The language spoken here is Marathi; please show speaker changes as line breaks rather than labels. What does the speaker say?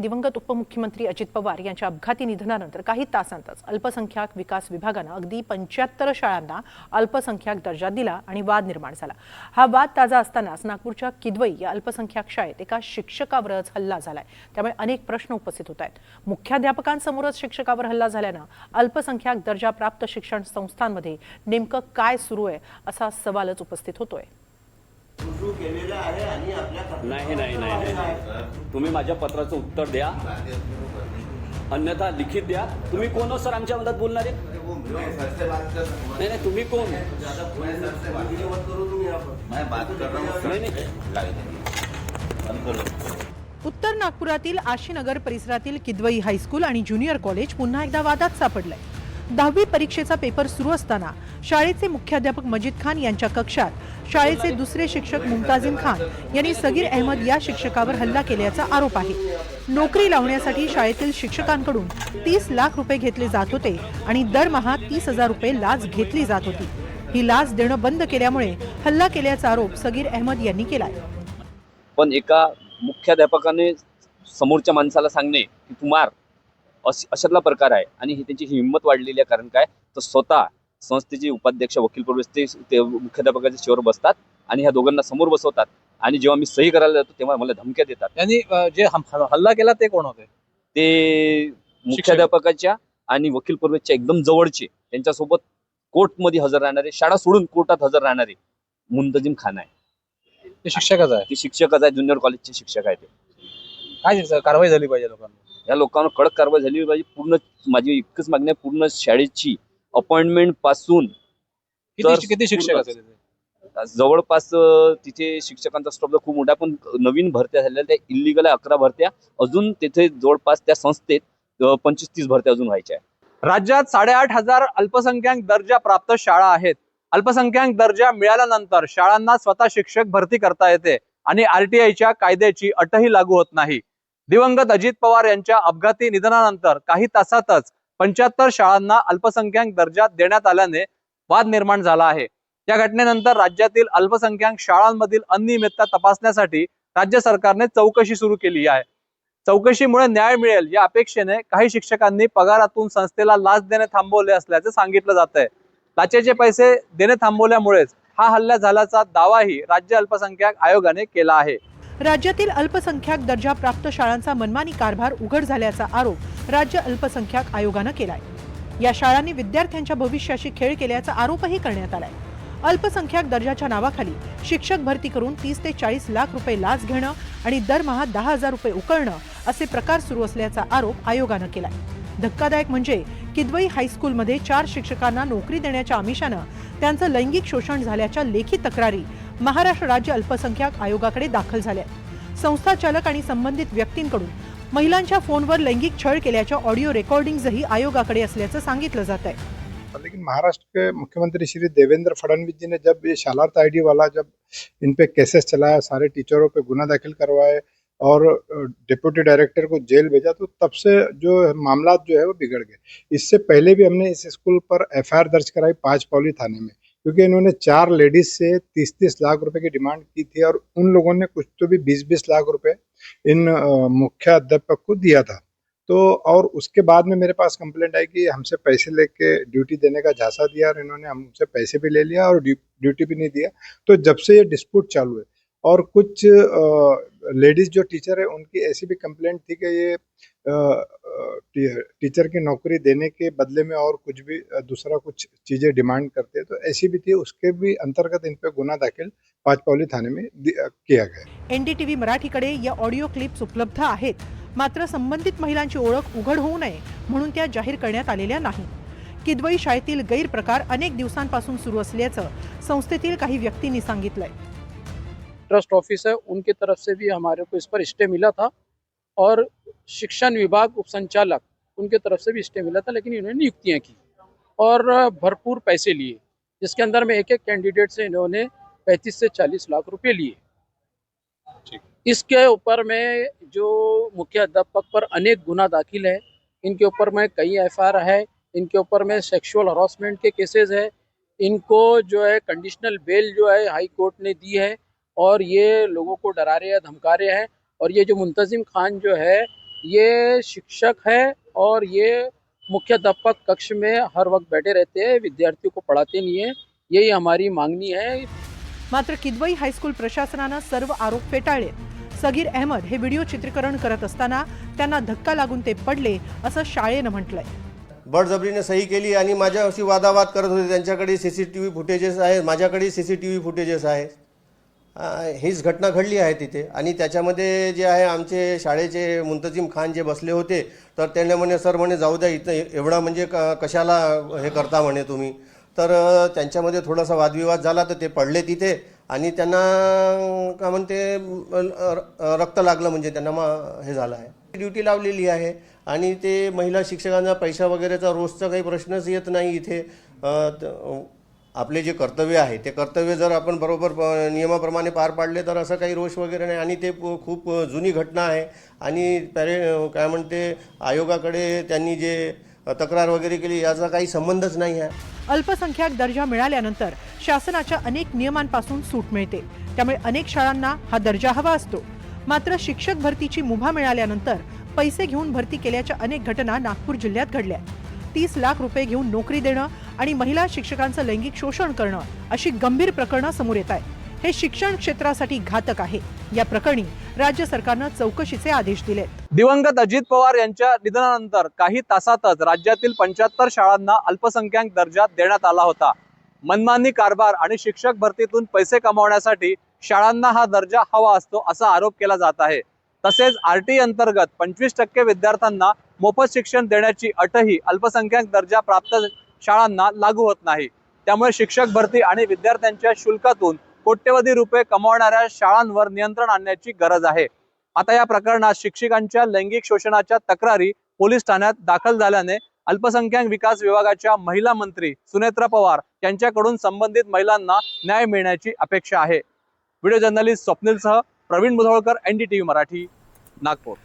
दिवंगत उपमुख्यमंत्री अजित पवार यांच्या अपघाती निधनानंतर काही तासांतच अल्पसंख्याक विकास विभागानं अगदी पंच्याहत्तर शाळांना अल्पसंख्याक दर्जा दिला आणि वाद निर्माण झाला. हा वाद ताजा असतानाच नागपूरच्या किदवई या अल्पसंख्याक शाळेत एका शिक्षकावरच हल्ला झालाय. त्यामुळे अनेक प्रश्न उपस्थित होत आहेत. मुख्याध्यापकांसमोरच शिक्षकावर हल्ला झाल्यानं अल्पसंख्याक दर्जा प्राप्त शिक्षण संस्थांमध्ये नेमकं काय सुरू आहे असा सवालच उपस्थित होतोय.
नाही नाही नाही नाही. तुम्ही माझ्या पत्राचं उत्तर द्या. अन्यथा लिखित द्या. तुम्ही कोण हो सर आमच्या मदत बोलणारे? नाही नाही तुम्ही कोण?
उत्तर नागपुरातील आशीनगर परिसरातील किदवई हायस्कूल आणि ज्युनियर कॉलेज पुन्हा एकदा वादात सापडलंय. दहावी परीक्षेचा पेपर सुरू असताना शाळेचे मुख्याध्यापक मजीद खान यांच्या कक्षात शाळेचे दुसरे शिक्षक मुमताजिम खान यांनी सगीर अहमद या शिक्षकावर हल्ला केल्याचा आरोप आहे. नोकरी लावण्यासाठी शाळेतील शिक्षकांकडून तीस लाख रुपये घेतले जात होते आणि दरमहा तीस हजार रुपये लाच घेतली जात होती. ही लाच देणं बंद केल्यामुळे हल्ला केल्याचा आरोप सगीर अहमद यांनी केलाय.
पण एका मुख्याध्यापकाने समोरच्या माणसाला सांगणे की तू मार. अशातला प्रकार आहे. आणि ही त्यांची हिंमत वाढलेली आहे. कारण काय? तर स्वतः संस्थेचे उपाध्यक्ष वकील प्रवेश ते मुख्याध्यापकाच्या शेवर बसतात आणि ह्या दोघांना समोर बसवतात. आणि जेव्हा मी सही करायला जातो तेव्हा मला धमक्या देतात.
त्यांनी जे हम- हल्ला केला ते कोण होते?
ते मुख्याध्यापकाच्या आणि वकील प्रवेशच्या एकदम जवळचे. त्यांच्यासोबत कोर्टमध्ये हजर राहणारे शाळा सोडून कोर्टात हजर राहणारे मुंतजिम खान आहे.
ते शिक्षकच आहे.
ते शिक्षकच आहे. ज्युनियर कॉलेजचे शिक्षक आहे ते.
काय? कारवाई झाली पाहिजे लोकांना?
या लोकांवर कडक कारवाई झाली पाहिजे. पूर्ण माझी एकच मागणी आहे पूर्ण शाळेची अपॉइंटमेंटपासून
किती किती शिक्षक?
जवळपास तिथे शिक्षकांचा स्टॉप खूप मोठा पण नवीन भरत्या झालेल्या त्या इलिगल आहे अकरा भरत्या. अजून तिथे जवळपास त्या संस्थेत पंचवीस तीस भरत्या अजून व्हायच्या आहे
राज्यात साडेआठ हजार अल्पसंख्याक दर्जा प्राप्त शाळा आहेत. अल्पसंख्याक दर्जा मिळाल्यानंतर शाळांना स्वतः शिक्षक भरती करता येते आणि आरटीआयच्या कायद्याची अटही लागू होत नाही. दिवंगत अजित पवार यांच्या अपघाती निधनानंतर काही तासातच पंच्याहत्तर शाळांना अल्पसंख्याक दर्जा देण्यात आल्याने वाद निर्माण झाला आहे. या घटनेनंतर राज्यातील अल्पसंख्याक शाळांमधील अनियमितता तपासण्यासाठी राज्य सरकारने चौकशी सुरू केली आहे. चौकशीमुळे न्याय मिळेल या अपेक्षेने काही शिक्षकांनी पगारातून संस्थेला लाच देणे थांबवले असल्याचे सांगितलं जात आहे लाचेचे पैसे देणे थांबवल्यामुळेच हा हल्ला झाल्याचा दावाही राज्य अल्पसंख्याक आयोगाने केला आहे.
राज्यातील अल्पसंख्याक दर्जा प्राप्त शाळांचा मनमानी कारभार उघड झाल्याचा आरोप राज्य अल्पसंख्याक आयोगानं केलाय. या शाळांनी विद्यार्थ्यांच्या भविष्याशी खेळ केल्याचा आरोपही करण्यात आलाय. अल्पसंख्याक दर्जाच्या नावाखाली शिक्षक भरती करून तीस ते चाळीस लाख रुपये लाच घेणं आणि दरमहा दहा हजार रुपये उकळणं असे प्रकार सुरू असल्याचा आरोप आयोगानं केलाय. धक्कादायक म्हणजे किदवई हायस्कूलमध्ये चार शिक्षकांना नोकरी देण्याच्या आमिषानं त्यांचं लैंगिक शोषण झाल्याच्या लेखी तक्रारी महाराष्ट्र राज्य अल्पसंख्याक आयोगाकडे दाखल झाल्या संस्था चालक आणि संबंधित व्यक्तींकडून महिलांच्या फोनवर लैंगिक छळ केल्याच्या ऑडिओ रेकॉर्डिंगही आयोगाकडे असल्याचं सांगितलं जात आहे.
लेकिन महाराष्ट्र के मुख्यमंत्री श्री देवेंद्र फडणवीस जी ने जब ये शालार्थ आईडी वाला जब इन पे केसेस चलाया सारे टीचरों पे गुना दाखिल करवाए और डिप्यूटी डायरेक्टर को जेल भेजा तो तब से जो मामला जो है वो बिगड़ गए। इससे पहले भी हमने इस स्कूल पर एफआईआर दर्ज कराई पांच पौली थाने में। क्योंकि इन्होंने चार लेडीज़ से तीस तीस लाख रुपए की डिमांड की थी और उन लोगों ने कुछ तो भी बीस बीस लाख रुपए इन मुख्य अध्यापक को दिया था। तो और उसके बाद में मेरे पास कंप्लेंट आई कि हमसे पैसे लेके ड्यूटी देने का झांसा दिया और इन्होंने हमसे पैसे भी ले लिया और ड्यू- ड्यूटी भी नहीं दिया। तो जब से ये डिस्प्यूट चालू है और कुछ लेडीज जो टीचर है उनकी ऐसी भी कंप्लेंट थी कि ये टीचर की नौकरी देने के बदले में और कुछ भी दूसरा कुछ चीजें डिमांड करते हैं तो ऐसी भी थी उसके भी अंतर्गत इन पे गुना दाखिल पाचपावली थाने में दि- अ, किया गया
एनडीटीव्ही मराठीकडे या ऑडिओ क्लिप्स उपलब्ध आहेत मात्र संबंधित महिलांची ओळख उघड होऊ नये म्हणून त्या जाहीर करण्यात आलेल्या नाही. किदवई शाळेतील गैरप्रकार अनेक दिवसांपासून सुरू असल्याचं संस्थेतील काही व्यक्तींनी सांगितलंय.
ट्रस्ट ऑफ़िस है उनकी तरफ़ से भी हमारे को इस पर स्टे मिला था और शिक्षण विभाग उप संचालक उनके तरफ़ से भी स्टे मिला था लेकिन इन्होंने नियुक्तियाँ की और भरपूर पैसे लिए जिसके अंदर में एक एक कैंडिडेट से इन्होंने पैंतीस से चालीस लाख रुपए लिए। इसके ऊपर में जो मुख्य अध्यापक पर अनेक गुना दाखिल है इनके ऊपर में कई एफआईआर है इनके ऊपर में सेक्सुअल हरासमेंट के केसेस है इनको जो है कंडीशनल बेल जो है हाई कोर्ट ने दी है और ये लोगों को डरा रहे हैं धमका रहे हैं। और ये जो मुंतजिम खान जो है ये शिक्षक है और ये मुख्याध्यापक कक्ष में हर वक्त बैठे रहते हैं विद्यार्थियों को पढ़ाते नहीं है। यही हमारी मांगनी है।
मात्र किदवई हायस्कूल प्रशासनानं सर्व आरोप फेटाळले. सगीर अहमद हे व्हिडिओ चित्रीकरण करत असताना त्यांना धक्का लागून ते पडले असं शाळेनं म्हटलंय.
बळजबरीने सही केली आणि माझ्याशी वादावाद करत होते. त्यांच्याकडे C C T V footages आहेत. माझ्याकडे C C T V footages आहेत. अं, हीच घटना घडली आहे तिथे. आणि त्याच्यामध्ये जे आहे आमचे शाळेचे मुंतजिम खान जे बसले होते तर त्यांनी म्हणे सर म्हणे जाऊ द्या इथं एवढा म्हणजे क कशाला हे करता म्हणे तुम्ही? तर त्यांच्यामध्ये थोडासा वादविवाद झाला तर ते पडले तिथे. आणि त्यांना का म्हणते र- रक्त लागलं म्हणजे त्यांना मग हे झालं आहे. ड्युटी लावलेली आहे. आणि ते महिला शिक्षकांना पैसा वगैरेचा रोजचा काही प्रश्नच येत नाही इथे. त- आपले जे कर्तव्य आहे ते कर्तव्य जर आपण बरोबर प- नियमाप्रमाणे पार पाडले तर असं काही रोष वगैरे नाही. आणि ते प- खूप जुनी घटना आहे. आणि पॅरे काय म्हणते आयोगाकडे त्यांनी जे तक्रार वगैरे केली याचा काही संबंधच नाही आहे.
अल्पसंख्याक दर्जा मिळाल्यानंतर शासनाच्या अनेक नियमांपासून सूट मिळते. त्यामुळे अनेक शाळांना हा दर्जा हवा असतो. मात्र शिक्षक भरतीची मुभा मिळाल्यानंतर पैसे घेऊन भरती केल्याच्या अनेक घटना नागपूर जिल्ह्यात घडल्या. तीस लाख रुपये घेऊन नोकरी देणं आणि महिला शिक्षकांचं लैंगिक शोषण करणं अशी गंभीर प्रकरणं समोर येत आहेत. हे शिक्षण क्षेत्रासाठी घातक आहे. या प्रकरणी राज्य सरकारनं चौकशीचे आदेश दिले
दिवंगत अजित पवार यांच्या निधनानंतर काही तासातच राज्यातील पंच्याहत्तर शाळांना अल्पसंख्याक दर्जा देण्यात आला होता. मनमानी कारभार आणि शिक्षक भरतीतून पैसे कमावण्यासाठी शाळांना हा दर्जा हवा असतो असा आरोप केला जात आहे. तसेच आर टी e अंतर्गत पंचवीस टक्के विद्यार्थ्यांना मोफत शिक्षण देण्याची अटही अल्पसंख्याक दर्जा प्राप्त शाळांना लागू होत नाही. त्यामुळे शिक्षक भरती आणि विद्यार्थ्यांच्या शुल्कातून कोट्यवधी रुपये कमावणाऱ्या शाळांवर नियंत्रण आणण्याची गरज आहे. आता या प्रकरणात शिक्षकांच्या लैंगिक शोषणाच्या तक्रारी पोलीस ठाण्यात दाखल झाल्याने अल्पसंख्याक विकास विभागाच्या महिला मंत्री सुनेत्रा पवार यांच्याकडून संबंधित महिलांना न्याय मिळण्याची अपेक्षा आहे. व्हिडिओ जर्नलिस्ट स्वप्नीलसह प्रवीण मुधोळकर एनडीटीव्ही मराठी नागपूर.